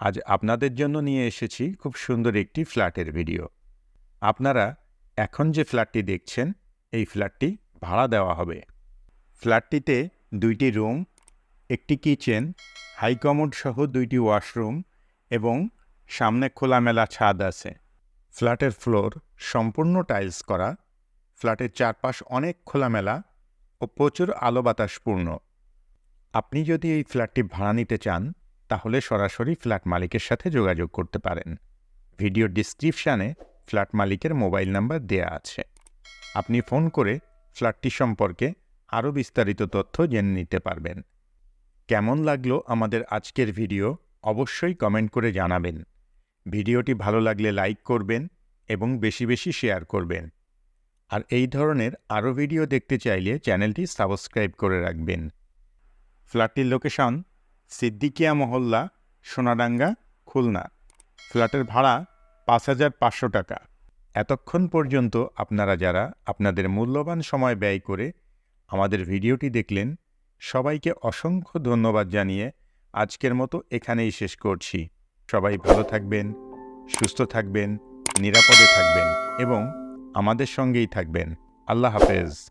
আজ আপনাদের জন্য নিয়ে এসেছি খুব সুন্দর একটি ফ্ল্যাটের ভিডিও। আপনারা এখন যে ফ্ল্যাটটি দেখছেন, এই ফ্ল্যাটটি ভাড়া দেওয়া হবে। ফ্ল্যাটটিতে দুইটি রুম, একটি কিচেন হাইকমোড সহ দুইটি ওয়াশরুম এবং সামনে খোলামেলা ছাদ আছে। ফ্ল্যাটের ফ্লোর সম্পূর্ণ টাইলস করা। ফ্ল্যাটের চারপাশ অনেক খোলামেলা ও প্রচুর আলো বাতাসপূর্ণ। আপনি যদি এই ফ্ল্যাটটি ভাড়া নিতে চান তাহলে সরাসরি ফ্ল্যাট মালিকের সাথে যোগাযোগ করতে পারেন। ভিডিও ডিসক্রিপশানে ফ্ল্যাট মালিকের মোবাইল নাম্বার দেয়া আছে। আপনি ফোন করে ফ্ল্যাটটি সম্পর্কে আরও বিস্তারিত তথ্য জেনে নিতে পারবেন। কেমন লাগল আমাদের আজকের ভিডিও অবশ্যই কমেন্ট করে জানাবেন। ভিডিওটি ভালো লাগলে লাইক করবেন এবং বেশি বেশি শেয়ার করবেন। আর এই ধরনের আরও ভিডিও দেখতে চাইলে চ্যানেলটি সাবস্ক্রাইব করে রাখবেন। ফ্ল্যাটটির লোকেশন সিদ্দিকিয়া মহল্লা, সোনাডাঙ্গা, খুলনা। ফ্ল্যাটের ভাড়া পাঁচ হাজার পাঁচশো টাকা। এতক্ষণ পর্যন্ত আপনারা যারা আপনাদের মূল্যবান সময় ব্যয় করে আমাদের ভিডিওটি দেখলেন, সবাইকে অসংখ্য ধন্যবাদ জানিয়ে আজকের মতো এখানেই শেষ করছি। সবাই ভালো থাকবেন, সুস্থ থাকবেন, নিরাপদে থাকবেন এবং আমাদের সঙ্গেই থাকবেন। আল্লাহ হাফেজ।